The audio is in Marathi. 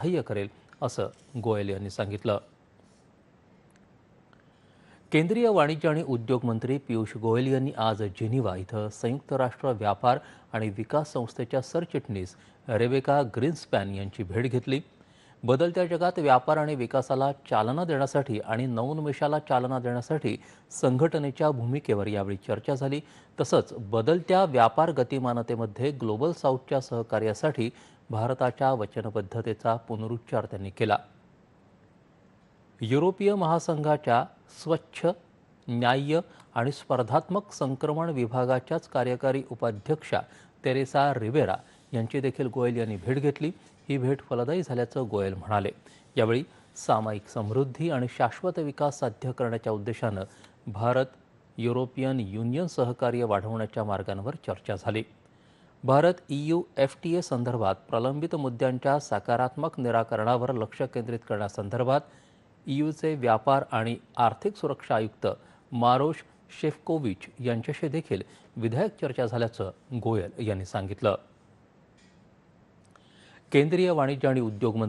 सहाय्य करेल असं गोयल यांनी सांगितलं. केंद्रीय वाणिज्य आणि उद्योग मंत्री पियुष गोयल यांनी आज जेनिवा इथं संयुक्त राष्ट्र व्यापार आणि विकास संस्थेच्या सरचिटणीस रेबेका ग्रीन्सपॅन यांची भेट घेतली. बदलत्या जगात व्यापार आणि विकासाला चालना देण्यासाठी आणि नवोन्मेषाला चालना देण्यासाठी संघटनेच्या भूमिकेवर यावेळी चर्चा झाली. तसंच बदलत्या व्यापार गतिमानतेमध्ये ग्लोबल साऊथच्या सहकार्यासाठी भारताच्या वचनबद्धतेचा पुनरुच्चार त्यांनी केला. युरोपीय महासंघाच्या स्वच्छ न्याय्य आणि स्पर्धात्मक संक्रमण विभागाच्याच कार्यकारी उपाध्यक्षा तेरेसा रिवेरा यांची देखील गोयल यांनी भेट घेतली. ही भेट फलदायी झाल्याचं गोयल म्हणाले. यावेळी सामायिक समृद्धी आणि शाश्वत विकास साध्य करण्याच्या उद्देशानं भारत युरोपियन युनियन सहकार्य वाढवण्याच्या मार्गांवर चर्चा झाली. Bharat EU F T A संदर्भात प्रलंबित मुद्द्यांच्या सकारात्मक निराकरणावर लक्ष केंद्रित करण्यासंदर्भात ईयूचे व्यापार आणि आर्थिक सुरक्षा आयुक्त मारोश शेफकोविच यांच्याशी देखील विधायक चर्चा झाल्याचं गोयल यांनी सांगितलं. केंद्रीय वाणिज्य आणि उद्योग मंत्री